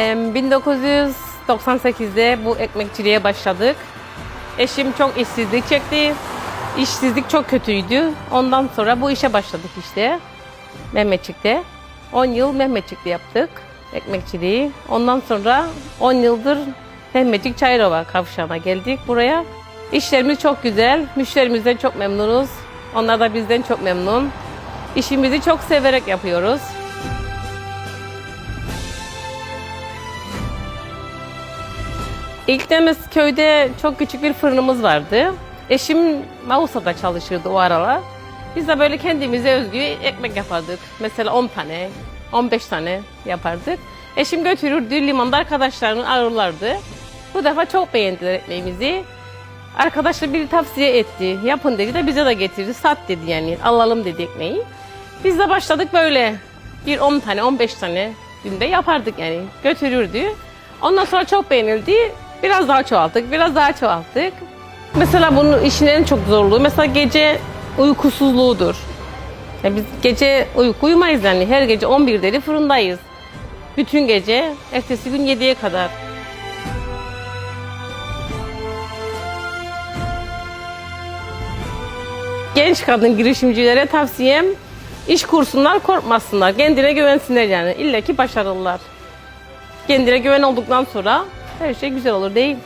Ee, 1998'de bu ekmekçiliğe başladık. Eşim çok işsizlik çekti. İşsizlik çok kötüydü. Ondan sonra bu işe başladık işte. Mehmetçik'te. 10 yıl Mehmetçik'te yaptık ekmekçiliği. Ondan sonra 10 yıldır Mehmetçik Çayırova kavşağına geldik buraya. İşlerimiz çok güzel. Müşterimizden çok memnunuz. Onlar da bizden çok memnun. İşimizi çok severek yapıyoruz. İlk demez köyde çok küçük bir fırınımız vardı. Eşim Mausa'da çalışırdı o aralar. Biz de böyle kendimize özgü ekmek yapardık. Mesela 10 tane, 15 tane yapardık. Eşim götürürdü limanda arkadaşlarını ağırlardı. Bu defa çok beğendiler ekmeğimizi. Arkadaşlar biri tavsiye etti. Yapın dedi de bize de getirdi. Sat dedi yani. Alalım dedi ekmeği. Biz de başladık böyle. Bir 10 tane, 15 tane günde yapardık yani. Götürürdü. Ondan sonra çok beğenildi. Biraz daha çoğalttık, biraz daha çoğalttık. Mesela bunun işin en çok zorluğu mesela gece uykusuzluğudur. Ya biz gece uyku uyumayız yani. Her gece 11'de fırındayız. Bütün gece, ertesi gün 7'ye kadar. Genç kadın girişimcilere tavsiyem iş kursunlar, korkmasınlar. Kendine güvensinler yani. İlla ki başarılılar. Kendine güven olduktan sonra her şey güzel olur değil.